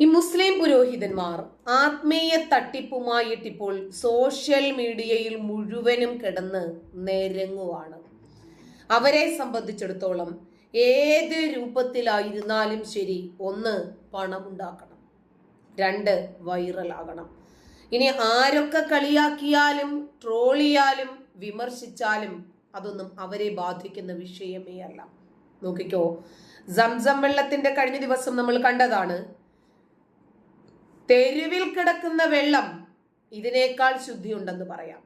ഈ മുസ്ലിം പുരോഹിതന്മാർ ആത്മീയ തട്ടിപ്പുമായിട്ടിപ്പോൾ സോഷ്യൽ മീഡിയയിൽ മുഴുവനും കിടന്ന് നിരങ്ങുവാണ്. അവരെ സംബന്ധിച്ചിടത്തോളം ഏത് രൂപത്തിലായിരുന്നാലും ശരി ഒന്ന് പണമുണ്ടാക്കണം. രണ്ട് വൈറലാകണം. ഇനി ആരൊക്കെ കളിയാക്കിയാലും ട്രോളിയാലും വിമർശിച്ചാലും അതൊന്നും അവരെ ബാധിക്കുന്ന വിഷയമേ അല്ല. നോക്കിക്കോ സംസം വെള്ളത്തിന്റെ കഴിഞ്ഞ ദിവസം നമ്മൾ കണ്ടതാണ് തെരുവിൽ കിടക്കുന്ന വെള്ളം ഇതിനേക്കാൾ ശുദ്ധിയുണ്ടെന്ന് പറയാം.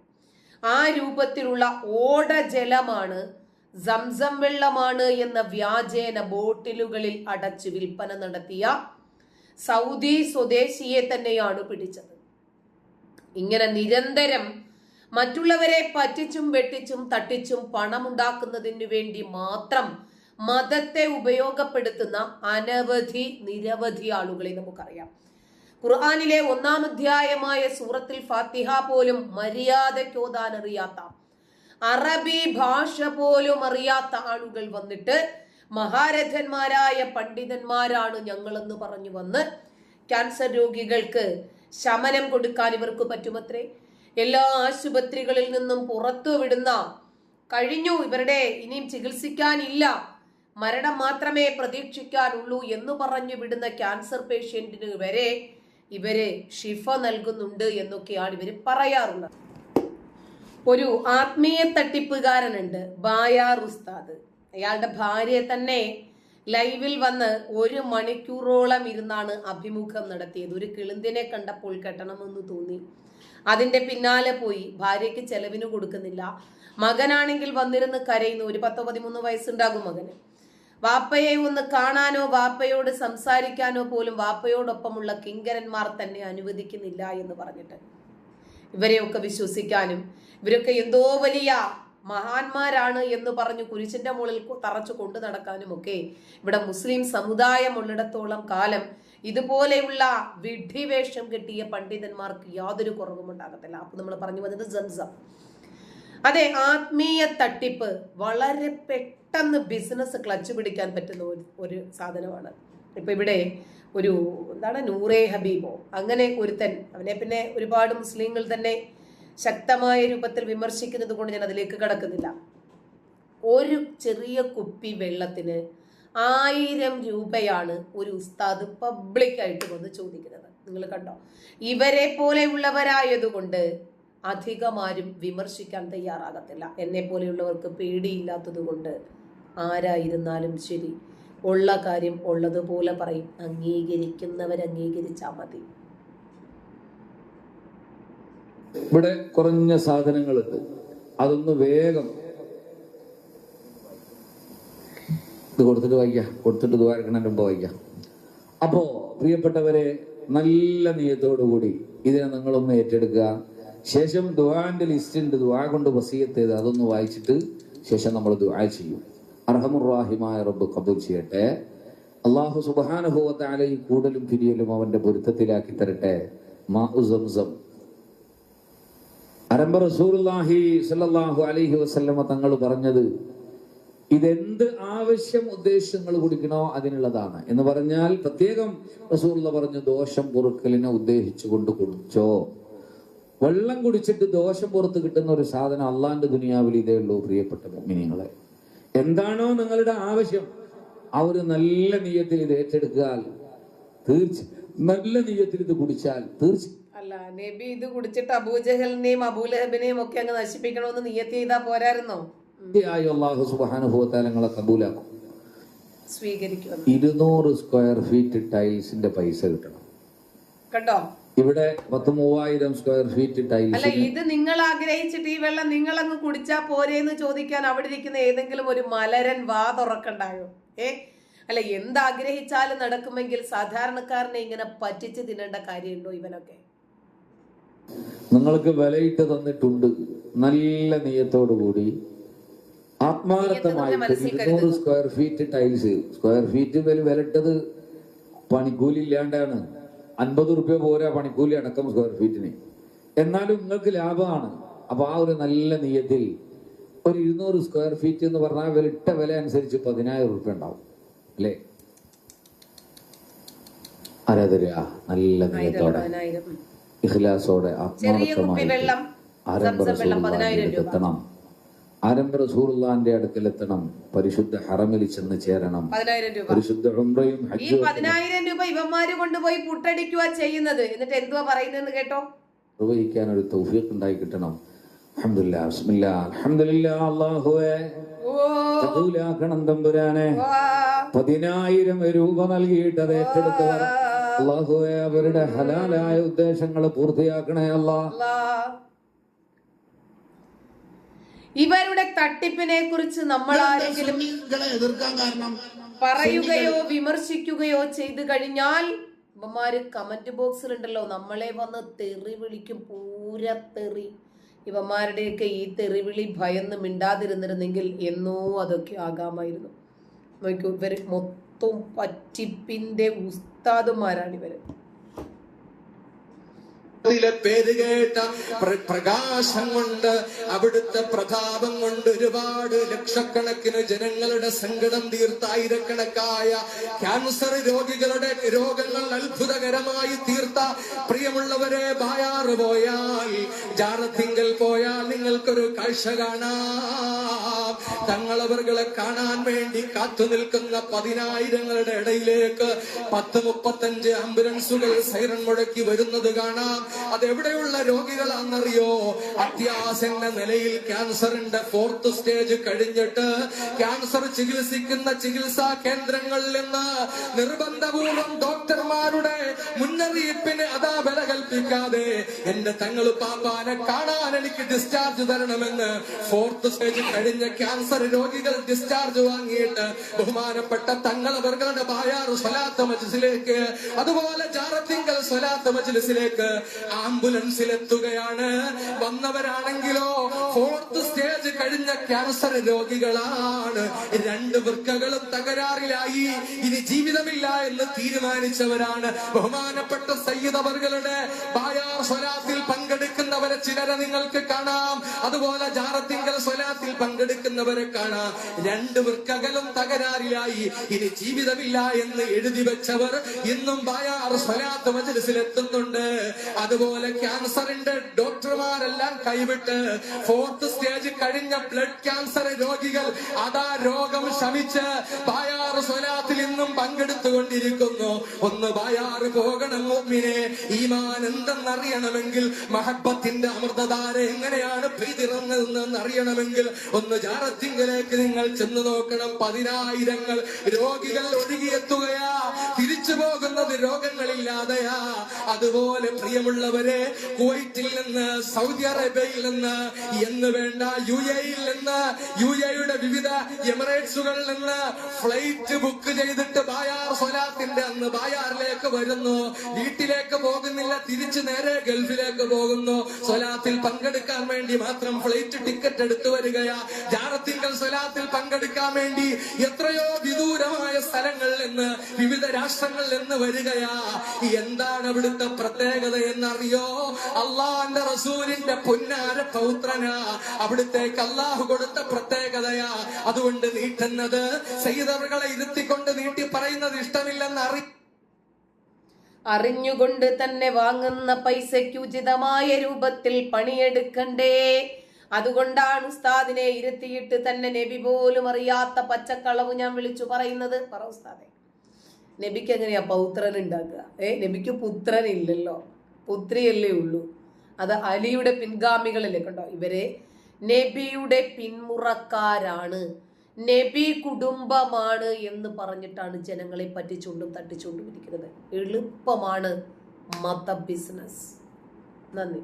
ആ രൂപത്തിലുള്ള ഓട ജലമാണ് സംസം വെള്ളമാണ് എന്ന വ്യാജേന ബോട്ടിലുകളിൽ അടച്ച് വിൽപ്പന നടത്തിയ സൗദി സ്വദേശിയെ തന്നെയാണ് പിടിച്ചത്. ഇങ്ങനെ നിരന്തരം മറ്റുള്ളവരെ പറ്റിച്ചും വെട്ടിച്ചും തട്ടിച്ചും പണമുണ്ടാക്കുന്നതിന് വേണ്ടി മാത്രം മതത്തെ ഉപയോഗപ്പെടുത്തുന്ന അനവധി നിരവധി ആളുകളെ നമുക്കറിയാം. ഖുർആാനിലെ ഒന്നാം അധ്യായമായ സൂറത്തിൽ ഫാത്തിഹ പോലും മര്യാദയ്ക്കോതാൻ അറിയാത്ത അറബി ഭാഷ പോലും അറിയാത്ത ആളുകൾ വന്നിട്ട് മഹാരഥന്മാരായ പണ്ഡിതന്മാരാണ് ഞങ്ങളെന്ന് പറഞ്ഞു വന്ന് ക്യാൻസർ രോഗികൾക്ക് ശമനം കൊടുക്കാൻ ഇവർക്ക് പറ്റുമത്രേ? എല്ലാ ആശുപത്രികളിൽ നിന്നും പുറത്തു വിടുന്ന കഴിഞ്ഞു ഇവരുടെ ഇനിയും ചികിത്സിക്കാനില്ല മരണം മാത്രമേ പ്രതീക്ഷിക്കാനുള്ളൂ എന്ന് പറഞ്ഞു വിടുന്ന ക്യാൻസർ പേഷ്യന്റിന് വരെ ഇവർ ഷിഫ നൽകുന്നുണ്ട് എന്നൊക്കെയാണ് ഇവർ പറയാറുള്ളത്. ഒരു ആത്മീയ തട്ടിപ്പുകാരനുണ്ട് ബായാർ ഉസ്താദ്. അയാളുടെ ഭാര്യയെ തന്നെ ലൈവിൽ വന്ന് ഒരു മണിക്കൂറോളം ഇരുന്നാണ് അഭിമുഖം നടത്തിയത്. ഒരു കിളിന്തിനെ കണ്ടപ്പോൾ കെട്ടണമെന്ന് തോന്നി. അതിന്റെ പിന്നാലെ പോയി. ഭാര്യയ്ക്ക് ചെലവിന് കൊടുക്കുന്നില്ല. മകനാണെങ്കിൽ വന്നിരുന്ന് കരയുന്നു. ഒരു പത്തോ പതിമൂന്ന് വയസ്സുണ്ടാകും മകന്. വാപ്പയെ ഒന്ന് കാണാനോ വാപ്പയോട് സംസാരിക്കാനോ പോലും വാപ്പയോടൊപ്പമുള്ള കിങ്കരന്മാർ തന്നെ അനുവദിക്കുന്നില്ല എന്ന് പറഞ്ഞിട്ട്. ഇവരെയൊക്കെ വിശ്വസിക്കാനും ഇവരൊക്കെ എന്തോ വലിയ മഹാന്മാരാണ് എന്ന് പറഞ്ഞു കുരിശിന്റെ മുകളിൽ തറച്ചു കൊണ്ടു നടക്കാനും ഒക്കെ ഇവിടെ മുസ്ലിം സമുദായം ഉള്ളിടത്തോളം കാലം ഇതുപോലെയുള്ള വിഡ്ഢിവേഷം കിട്ടിയ പണ്ഡിതന്മാർക്ക് യാതൊരു കുറവും ഉണ്ടാകത്തില്ല അപ്പൊ നമ്മൾ പറഞ്ഞു വന്നത് സംസം അതെ ആത്മീയ തട്ടിപ്പ്. വളരെ പെട്ടെന്ന് ബിസിനസ് ക്ലച്ച് പിടിക്കാൻ പറ്റുന്ന ഒരു ഒരു സാധനമാണ്. ഇപ്പൊ ഇവിടെ ഒരു എന്താണ് നൂറേ ഹബീബോ. അങ്ങനെ ഒരുത്തൻ അവനെ പിന്നെ ഒരുപാട് മുസ്ലിങ്ങൾ തന്നെ ശക്തമായ രൂപത്തിൽ വിമർശിക്കുന്നത് കൊണ്ട് ഞാൻ അതിലേക്ക് കടക്കുന്നില്ല. ഒരു ചെറിയ കുപ്പി വെള്ളത്തിന് ആയിരം രൂപയാണ് ഒരു ഉസ്താദ് പബ്ലിക്കായിട്ട് വന്ന് ചോദിക്കുന്നത്. നിങ്ങൾ കണ്ടോ? ഇവരെ പോലെയുള്ളവരായതുകൊണ്ട് അധികമാരും വിമർശിക്കാൻ തയ്യാറാകത്തില്ല. എന്നെ പോലെയുള്ളവർക്ക് പേടിയില്ലാത്തത് കൊണ്ട് ആരായിരുന്നാലും ശരി. ഉള്ള കാര്യം ഉള്ളതുപോലെ പറയും. അംഗീകരിക്കുന്നവർ അംഗീകരിച്ചാൽ മതി. ഇവിടെ കുറഞ്ഞ സാധനങ്ങളുണ്ട്. അതൊന്ന് വേഗം ഇത് കൊടുത്തിട്ട് വായിക്കാം. കൊടുത്തിട്ട് ദ്വാരക്കണന്റെ മുമ്പ് വായിക്കാം. അപ്പോ പ്രിയപ്പെട്ടവരെ നല്ല നിയത്തോടുകൂടി ഇതിനെ നിങ്ങളൊന്ന് ഏറ്റെടുക്കുക. ശേഷം ദുആന്റെ ലിസ്റ്റ് ഉണ്ട് ദുആ കൊണ്ട് വസീയത്ത് അതൊന്ന് വായിച്ചിട്ട് ശേഷം നമ്മൾ ദുആ ചെയ്യും. അർഹമുറാഹിമായ റബ്ബ് കബൂൽ ചെയ്യട്ടെ. അള്ളാഹു സുബാനുഭവത്താലെ ഈ കൂടലും പിരിയലും അവന്റെ പൊരുത്തത്തിലാക്കി തരട്ടെ. തങ്ങൾ പറഞ്ഞത് ഇതെന്ത് ആവശ്യം ഉദ്ദേശങ്ങൾ കുടിക്കണോ അതിനുള്ളതാണ്. എന്ന് പറഞ്ഞാൽ പ്രത്യേകം റസൂലുള്ള പറഞ്ഞു ദോഷം പൊറുക്കലിനെ ഉദ്ദേശിച്ചു കൊണ്ട് കുടിച്ചോ വെള്ളം കുടിച്ചിട്ട് ദോഷം പുറത്ത് കിട്ടുന്ന ഒരു സാധനം അള്ളാന്റെ ദുനിയാവിൽ ഇതേ ഉള്ളൂ പ്രിയപ്പെട്ട മിനിങ്ങളെ എന്താണോ നിങ്ങളുടെ ആവശ്യം ആ ഒരു നല്ല നീയത്തിൽ ഇത് ഏറ്റെടുക്കാൻ തീർച്ച നല്ല നീയത്തിൽ ഇത് കുടിച്ചാൽ തീർച്ച. അല്ല നബി ഇത് കുടിച്ചിട്ട് അബൂജഹലിനെയും അബൂലഹബിനെയും ഒക്കെ അങ്ങ് നശിപ്പിക്കണമെന്ന് നിയത്തി ചെയ്താ പോരായിരുന്നോ? തീർച്ചയായും അള്ളാഹു സുബാനുഭവത്താലങ്ങളെ കബൂലാക്കും. സ്വീകരിക്കും ഇരുന്നൂറ് സ്ക്വയർ ഫീറ്റ് ടൈൽസിന്റെ പൈസ കിട്ടണം. കണ്ടോ? ഇവിടെ പത്ത് മൂവായിരം സ്ക്വയർ ഫീറ്റ് അല്ല ഇത് നിങ്ങൾ ആഗ്രഹിച്ചിട്ട് ഈ വെള്ളം നിങ്ങൾ അങ്ങ് കുടിച്ചാ പോരേന്ന് ചോദിക്കാൻ അവിടെ ഇരിക്കുന്ന ഏതെങ്കിലും ഒരു മലരൻ വാ തുറക്കണ്ടായോ? ഏ? അല്ല എന്താഗ്രഹിച്ചാലും നടക്കുമെങ്കിൽ സാധാരണക്കാരനെ ഇങ്ങനെ പറ്റിച്ച് തിന്നേണ്ട കാര്യമുണ്ടോ ഇവനൊക്കെ? നിങ്ങൾക്ക് വിലയിട്ട് തന്നിട്ടുണ്ട്. നല്ല നീയത്തോടു കൂടി ആത്മാർത്ഥമായി ഇരുന്നൂറ് square feet tiles square feet വില വിലട്ടത് പണിക്കൂലി ഇല്ലാണ്ടാണ്. അൻപത് റുപ്യ പോരാ പണിക്കൂലി അടക്കം സ്ക്വയർ ഫീറ്റിന് എന്നാലും നിങ്ങൾക്ക് ലാഭമാണ്. അപ്പൊ ആ ഒരു നല്ല നീയത്തിൽ ഒരു ഇരുന്നൂറ് സ്ക്വയർ ഫീറ്റ് എന്ന് പറഞ്ഞാൽ വിലയിട്ട വില അനുസരിച്ച് പതിനായിരം റുപ്യ ഉണ്ടാവും. അല്ലേ? ആരാധന നല്ല നീയത്തോടെ. ഇഖ്ലാസോടെ വെള്ളം ആരംഭ സംസം ആരംഭ റസൂലുള്ളാന്റെ അടുക്കലെത്തണം. പരിശുദ്ധ ഹറമിൽ ചെന്ന് ചേരണം. പതിനായിരം രൂപ. പരിശുദ്ധ ഉംറയും ഈ പതിനായിരം രൂപ ഇവന്മാര് കൊണ്ടുപോയി പുട്ടടിക്കുക ചെയ്യുന്നത്. എന്നിട്ട് എന്തുവാ പറയുന്നതെന്ന് കേട്ടോ? നിർവഹിക്കാൻ ഒരു തൗഫീഖ് ഉണ്ടായി കിട്ടണം. അൽഹംദുലില്ലാ ബിസ്മില്ലാ. അൽഹംദുലില്ലാ അല്ലാഹുവേ. കബൂലാക്കണം തമ്പുരാനെ. പതിനായിരം രൂപ നൽകിയിട്ട് അത് ഏറ്റെടുത്തവർ അള്ളാഹുവെ അവരുടെ ഹലാലായ ഉദ്ദേശങ്ങൾ പൂർത്തിയാക്കണേ അല്ലാഹ്. അല്ലാ. ഇവരുടെ തട്ടിപ്പിനെ കുറിച്ച് നമ്മൾ ആരെങ്കിലും എതിർക്കാൻ കാരണം പറയുകയോ വിമർശിക്കുകയോ ചെയ്തു കഴിഞ്ഞാൽ ഇവന്മാര് കമന്റ് ബോക്സിലുണ്ടല്ലോ നമ്മളെ വന്ന് തെറി വിളിക്കും പൂര തെറി. ഇവന്മാരുടെയൊക്കെ ഈ തെറിവിളി ഭയന്ന് മിണ്ടാതിരുന്നിരുന്നെങ്കിൽ എന്നോ അതൊക്കെ ആകാമായിരുന്നു. നോക്കൂ ഇവർ മൊത്തം പറ്റിപ്പിന്റെ ഉസ്താദുമാരാണ് ഇവർ അതിലെ പേര് കേട്ട പ്ര- പ്രകാശം കൊണ്ട് അവിടുത്തെ പ്രതാപം കൊണ്ട് ഒരുപാട് ലക്ഷക്കണക്കിന് ജനങ്ങളുടെ സങ്കടം തീർത്ത ആയിരക്കണക്കായ ക്യാൻസർ രോഗികളുടെ രോഗങ്ങൾ അത്ഭുതകരമായി തീർത്ത പ്രിയമുള്ളവരെ ബായാറ് പോയാൽ ജാറത്തിങ്കൽ പോയാൽ നിങ്ങൾക്കൊരു കാഴ്ച കാണാം. തങ്ങളവറുകളെ കാണാൻ വേണ്ടി കാത്തു നിൽക്കുന്ന പതിനായിരങ്ങളുടെ ഇടയിലേക്ക് പത്ത് മുപ്പത്തഞ്ച് ആംബുലൻസുകൾ സൈറൺ മുഴക്കി വരുന്നത് കാണാം. അതെവിടെയുള്ള രോഗികളാണെന്നറിയോ? അത്യാസന്ന നിലയിൽ ക്യാൻസറിന്റെ ഫോർത്ത് സ്റ്റേജ് കഴിഞ്ഞിട്ട് ക്യാൻസർ ചികിത്സിക്കുന്ന ചികിത്സാ കേന്ദ്രങ്ങളിൽ നിന്ന് നിർബന്ധപൂർവം ഡോക്ടർമാരുടെ മുന്നറിയിപ്പിന് അതാ വില കൽപ്പിക്കാതെ എന്റെ തങ്ങൾ പാപ്പാനെ കാണാൻ എനിക്ക് ഡിസ്ചാർജ് തരണമെന്ന് ഫോർത്ത് സ്റ്റേജ് കഴിഞ്ഞ ക്യാൻസർ രോഗികൾ ഡിസ്ചാർജ് വാങ്ങിയിട്ട് ബഹുമാനപ്പെട്ട തങ്ങൾ വർഗളുടെ ബായാർ സ്വലാത്ത മജിസിലേക്ക് അതുപോലെ ജാറത്തിങ്കൽ സ്വലാത്ത മജിലിസിലേക്ക് ആംബുലൻസിൽ എത്തുകയാണ് വന്നവരാണെങ്കിലോ ഫോർത്ത് സ്റ്റേജ് കഴിഞ്ഞ ക്യാൻസർ രോഗികളാണ്. രണ്ട് വൃക്കകളും തകരാറിലായി. ഇനി ജീവിതമില്ല എന്ന് തീരുമാനിച്ചവരാണ് ബഹുമാനപ്പെട്ട സയ്യിദ് അവർ ബായാർ ചിലരെ നിങ്ങൾക്ക് കാണാം. അതുപോലെ ജാറത്തിങ്കൽ സ്വലാത്തിൽ പങ്കെടുക്കുന്നവരെ കാണാം. രണ്ട് വൃക്കകളും തകരാറിലായി. ഇനി ജീവിതമില്ല എന്ന് എഴുതി വെച്ചവർ ഇന്നും ബായാർ സ്വലാത്ത് മജ്ലിസിൽ എത്തുന്നുണ്ട് അതുപോലെ ക്യാൻസറിന്റെ ഡോക്ടർമാരെല്ലാം കൈവിട്ട് ഫോർത്ത് സ്റ്റേജ് കഴിഞ്ഞ ബ്ലഡ് ക്യാൻസർ രോഗികൾ അതാ രോഗം ശമിച്ച് ബായാർ സ്വലാത്തിൽ ഇന്നും പങ്കെടുത്തുകൊണ്ടിരിക്കുന്നു. ഒന്ന് ബായാറ് പോകണം മുമ്പിനെ ഈമാൻ എന്തെന്നറിയണമെങ്കിൽ മഹബത്തിന്റെ അമൃതധാര എങ്ങനെയാണ് പെയ്തിറങ്ങുന്നതെന്ന് അറിയണമെങ്കിൽ ഒന്ന് ജാറത്തിങ്കലേക്ക് നിങ്ങൾ ചെന്ന് നോക്കണം. പതിനായിരങ്ങൾ രോഗികൾ ഒഴുകിയെത്തുകയാ. തിരിച്ചു പോകുന്നത് രോഗങ്ങളില്ലാതെയാ. അതുപോലെ പ്രിയമുള്ളവരെ കുവൈറ്റിൽ നിന്ന് സൗദി അറേബ്യയിൽ നിന്ന് എന്ന് വേണ്ട യു എയിൽ നിന്ന് യു എയുടെ വിവിധ എമിറേറ്റ്സുകളിൽ നിന്ന് ഫ്ലൈറ്റ് ബുക്ക് ചെയ്തിട്ട് ബായാർ സ്വലാത്തിന്റെ അന്ന് ബായാറിലേക്ക് വരുന്നു. വീട്ടിലേക്ക് പോകുന്നില്ല തിരിച്ചു നേരെ ഗൾഫിലേക്ക് പോകുന്നു. സ്വലാത്തിൽ പങ്കെടുക്കാൻ വേണ്ടി മാത്രം ഫ്ലൈറ്റ് ടിക്കറ്റ് എടുത്തു വരികയാ. ജാറത്തിങ്കൽ സ്വലാത്തിൽ പങ്കെടുക്കാൻ വേണ്ടി എത്രയോ വിദൂരമായ സ്ഥലങ്ങളിൽ നിന്ന് വിവിധ രാഷ്ട്രങ്ങളിൽ നിന്ന് വരികയാ. എന്താണ് അവിടുത്തെ പ്രത്യേകത എന്നറിയോ? അള്ളാന്റെ റസൂലിന്റെ പൊന്നാര പൗത്രനാ. അവിടുത്തേക്ക് അള്ളാഹു കൊടുത്ത പ്രത്യേകതയാ. അതുകൊണ്ട് നീട്ടുന്നത് സയ്യിദറുകളെ ഇരുത്തിക്കൊണ്ട് നീട്ടി പറയുന്നത് ഇഷ്ടമില്ലെന്ന് അറി അറിഞ്ഞുകൊണ്ട് തന്നെ വാങ്ങുന്ന പൈസയ്ക്ക് ഉചിതമായ രൂപത്തിൽ പണിയെടുക്കണ്ടേ? അതുകൊണ്ടാണ് ഉസ്താദിനെ ഇരുത്തിയിട്ട് തന്നെ നബി പോലും അറിയാത്ത പച്ചക്കളവ് ഞാൻ വിളിച്ചു പറയുന്നത്. പറ ഉസ്താദെ നബിക്ക് എങ്ങനെയാ പൗത്രൻ ഉണ്ടാക്കുക? ഏ നബിക്ക് പുത്രൻ ഇല്ലല്ലോ. പുത്രിയല്ലേ ഉള്ളൂ. അത് അലിയുടെ പിൻഗാമികളല്ലേ കണ്ടോ? ഇവരെ നബിയുടെ പിന്മുറക്കാരാണ്. നബി കുടുംബമാണ് എന്ന് പറഞ്ഞിട്ടാണ് ജനങ്ങളെ പറ്റിച്ചുകൊണ്ടും തട്ടിച്ചുകൊണ്ടും ഇരിക്കുന്നത്. എളുപ്പമാണ് മത ബിസിനസ് നന്ദി.